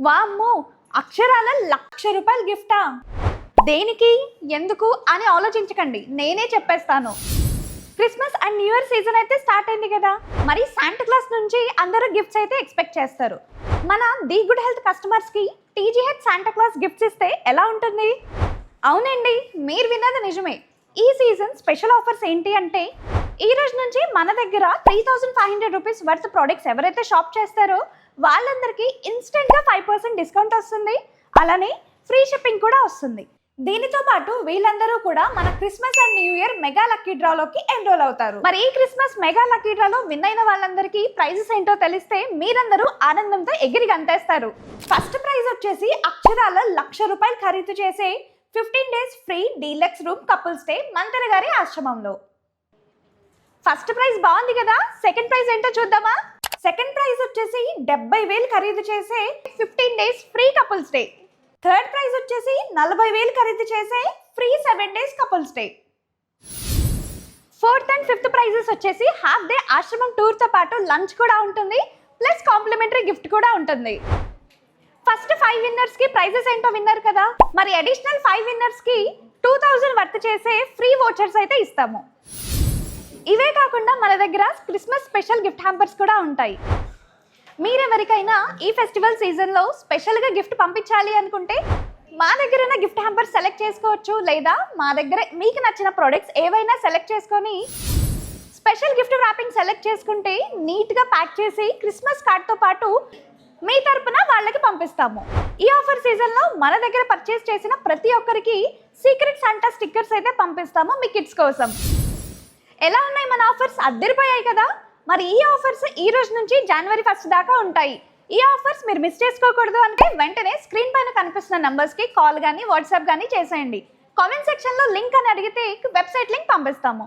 వామ్మో అక్షరాల లక్ష రూపాయల గిఫ్టా? దేనికి? ఎందుకు? అని ఆలోచించకండి. నేనే చెప్పేస్తాను. Christmas and new year season అయితే స్టార్ట్ అయింది కదా. మరి శాంటా క్లాస్ నుంచి అందరూ గిఫ్ట్స్ అయితే ఎక్స్పెక్ట్ చేస్తారు. మన ది గుడ్ హెల్త్ కస్టమర్స్కి టీజీహెచ్ శాంటా క్లాస్ గిఫ్ట్స్ ఇస్తే ఎలా ఉంటుంది? అవునండి మీరు విన్నది నిజమే. ఈ సీజన్ స్పెషల్ ఆఫర్స్ ఏంటి అంటే ఈ రోజు మన దగ్గర three thousand five hundred rupees worth products ఎవరైతే షాప్ చేస్తారో వాళ్ళందరికీ ఇన్స్టెంట్గా ఫైవ్ పర్సెంట్ డిస్కౌంట్ వస్తుంది. అలానే ఫ్రీ షిప్పింగ్ కూడా వస్తుంది. దీనితో పాటు వీళ్ళందరూ కూడా మన Christmas and new year mega lucky డ్రాలోకి enrol అవుతారు. మరి ఈ క్రిస్మస్ మెగా లక్కీ డ్రాలో విన్ అయిన వాళ్ళందరికీ ప్రైజెస్ ఏంటో తెలిస్తే మీరందరూ ఆనందంతో ఎగిరి గంతేస్తారు. ఫస్ట్ ప్రైజ్ వచ్చేసి అక్షరాల లక్ష రూపాయలు ఖరీదు చేసే fifteen days free deluxe room couple stay మంతర గారి ఆశ్రమంలో. ఫస్ట్ ప్రైజ్ బాగుంది కదా? సెకండ్ ప్రైజ్ ఏంటో చూద్దామా? సెకండ్ ప్రైజ్ వచ్చేసి డెబ్బై వేలు ఖరీదు చేసే fifteen days free couples day. Third prize వచ్చేసి నలభై వేలు ఖరీదు చేసే free seven days couples day. Fourth and fifth prizes వచ్చేసి హాఫ్ డే ఆశ్రమం టూర్తో పాటు లంచ్ కూడా ఉంటుంది. ప్లస్ కాంప్లిమెంటరీ గిఫ్ట్ కూడా ఉంటుంది. ఫస్ట్ ఫైవ్ విన్నర్స్కి ప్రైజెస్ ఏంటో విన్నారు కదా? మరి అడిషనల్ ఫైవ్ విన్నర్స్కి టూ థౌజండ్ వర్త్ చేసే ఫ్రీ వోచర్స్ అయితే ఇస్తాము. ఇవే కాకుండా మన దగ్గర క్రిస్మస్ స్పెషల్ గిఫ్ట్ హ్యాంపర్స్ కూడా ఉంటాయి. మీరెవరికైనా ఈ ఫెస్టివల్ సీజన్లో స్పెషల్గా గిఫ్ట్ పంపించాలి అనుకుంటే మా దగ్గర ఉన్న గిఫ్ట్ హ్యాంపర్ సెలెక్ట్ చేసుకోవచ్చు. లేదా మా దగ్గర మీకు నచ్చిన ప్రోడక్ట్స్ ఏవైనా సెలెక్ట్ చేసుకొని స్పెషల్ గిఫ్ట్ ర్యాపింగ్ సెలెక్ట్ చేసుకుంటే నీట్గా ప్యాక్ చేసి క్రిస్మస్ కార్డ్తో పాటు మీ తరపున వాళ్ళకి పంపిస్తాము. ఈ ఆఫర్ సీజన్లో మన దగ్గర పర్చేస్ చేసిన ప్రతి ఒక్కరికి సీక్రెట్ సంటా స్టిక్కర్స్ అయితే పంపిస్తాము మీ కిడ్స్ కోసం. ఎలా ఉన్నాయి మన ఆఫర్స్ అద్దరిపోయాయి కదా. మరి ఈ ఆఫర్స్ ఈ రోజు నుంచి జనవరి ఫస్ట్ దాకా ఉంటాయి. ఈ ఆఫర్స్ మీరు మిస్ చేసుకోకూడదు అంటే వెంటనే స్క్రీన్ పైన కనిపిస్తున్న నంబర్స్కి కాల్ కానీ వాట్సాప్ కానీ చేసేయండి. కామెంట్ సెక్షన్లో లింక్ అని అడిగితే వెబ్సైట్ లింక్ పంపిస్తాము.